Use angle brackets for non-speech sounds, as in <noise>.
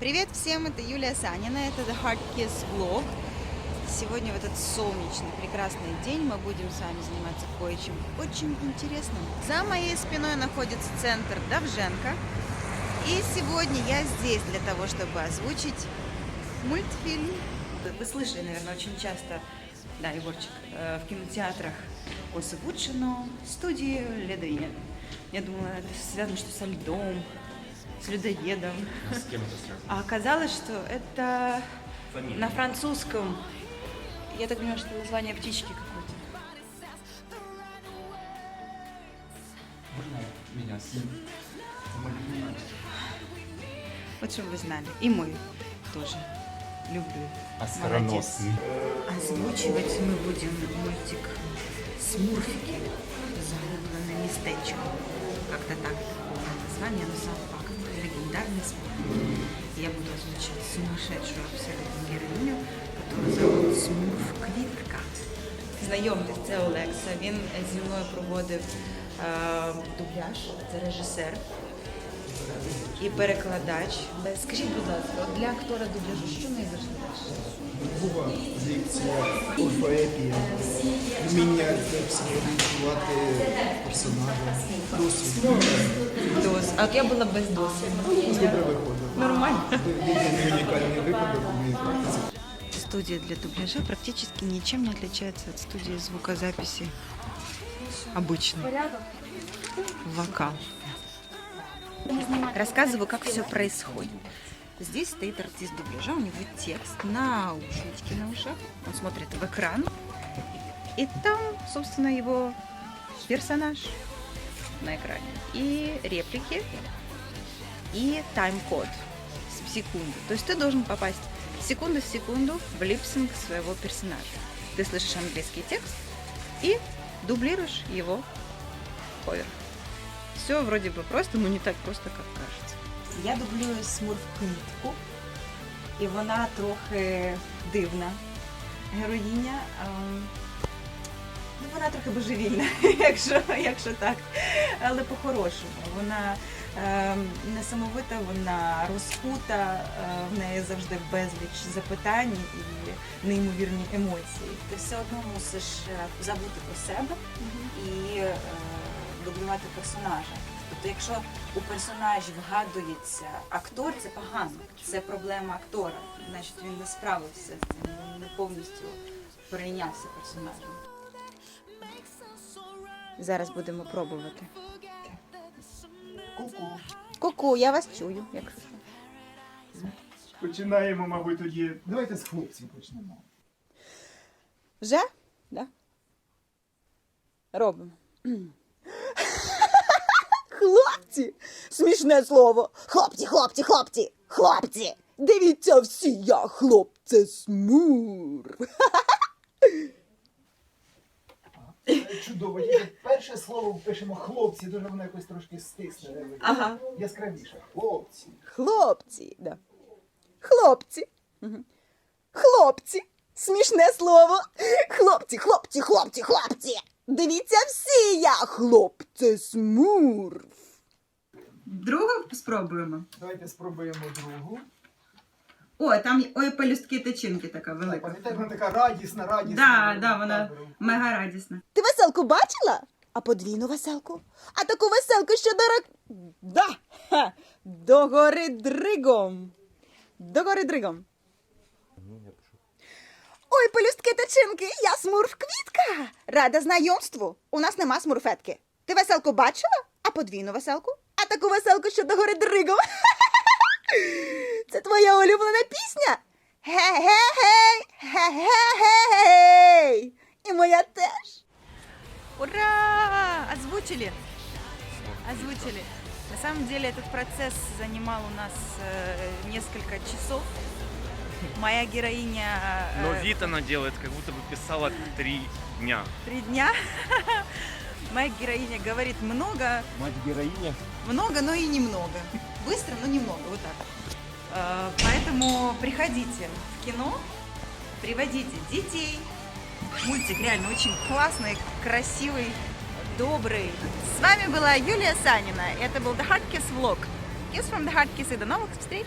Привет всем, это Юлия Санина, это The Hard Kiss Vlog. Сегодня в этот солнечный, прекрасный день мы будем с вами заниматься кое-чем очень интересным. За моей спиной находится центр Давженко. И сегодня я здесь для того, чтобы озвучить мультфильм. Вы слышали, наверное, очень часто, да, Егорчик, э, в кинотеатрах озвучено студии Ледоед. Я думала, это связано что со льдом, с людоедом. С кем это связано? А оказалось, что это Фамилия. на французском. Я так понимаю, что название птички какое-то. Можно меня любимый. Вот чтобы вы знали. И мой тоже. Люблю. Оскароносный. Озвучивать мы будем мультик «Смурфики. Загубленное местечко». Как-то так название, но сам факт. Легендарный смурфик. Я буду озвучивать сумасшедшую абсолютно героиню, которую зовут Смурф Квітка. Знайомтесь, це Олекса. Він зі мною проводив е, дубляж, це режисер і перекладач. Е, Скажіть, будь ласка, от для актора дубляжу, що найважливіше? Була дикція, орфоепія, вміння психологізувати персонажа, досвід. Дос. А от я була без досвіду. Добре виходить. Нормально. Єдиний унікальний випадок у моїй практиці. Студия для дубляжа практически ничем не отличается от студии звукозаписи обычной. Вокал. Рассказываю, как все происходит. Здесь стоит артист дубляжа, у него текст, наушнички на ушах, он смотрит в экран, и там, собственно, его персонаж на экране. И реплики, и тайм-код с секунды. То есть ты должен попасть секунду в секунду в липсинг своего персонажа. Ты слышишь английский текст и дублируешь его поверх. Все вроде бы просто, но не так просто, как кажется. Я дублюю смурф квітку, і вона трохи дивна героїня. Ем, Ну, вона трохи божевільна, <laughs> якщо, якщо так. Але по-хорошому. Вона е, несамовита, вона розкута, е, в неї завжди безліч запитань і неймовірні емоції. Ти все одно мусиш е, забути про себе і е, дублювати персонажа. Тобто, якщо у персонажі вгадується актор, це погано. Це проблема актора. Значить, він не справився з цим, він не повністю перейнявся персонажем. Зараз будемо пробувати. Ку-ку. Ку-ку, я вас чую, якщо що. Починаємо, мабуть, тоді. Давайте з хлопців почнемо. Вже? Да? Робимо. <clears throat> Хлопці! Смішне слово. Хлопці, хлопці, хлопці, хлопці! Дивіться всі, я хлопце смур. <laughs> Чудово. Тільки перше слово пишемо хлопці, дуже воно якось трошки стисне. Ага. Яскравіше. Хлопці. Хлопці, да. Хлопці. Мгм. Хлопці. Смішне слово. Хлопці, хлопці, хлопці, хлопці. Дивіться всі, я хлопце смурф. Другу спробуємо. Давайте спробуємо другу. О, там ой, пелюстки тичинки така велика. Пам'ятаєте, вона така радісна, радісна. Да, да, вона мега радісна. Ти веселку бачила? А подвійну веселку? А таку веселку, що дорог... Да! Ха! Догори дригом. Догори дригом. Ой, пелюстки тичинки, я смурф квітка. Рада знайомству. У нас нема смурфетки. Ти веселку бачила? А подвійну веселку? А таку веселку, що догори дригом. <laughs> <laughs> Це твоя улюблена пісня? Ге-ге-гей, ге-ге-гей. І моя теж. Ура! Озвучили. Озвучили. На самом деле этот процесс занимал у нас э, несколько часов. Моя героиня э, Но вид она делает, как будто бы писала три дня. три дня. <laughs> Моя героиня говорит много, Мать героиня. много, но и немного. Быстро, но немного, вот так. Э, Поэтому приходите в кино, приводите детей. Мультик реально очень классный, красивый, добрый. С вами была Юлия Санина. Это был The Hard Kiss Vlog. Kiss from the Hard Kiss и до новых встреч!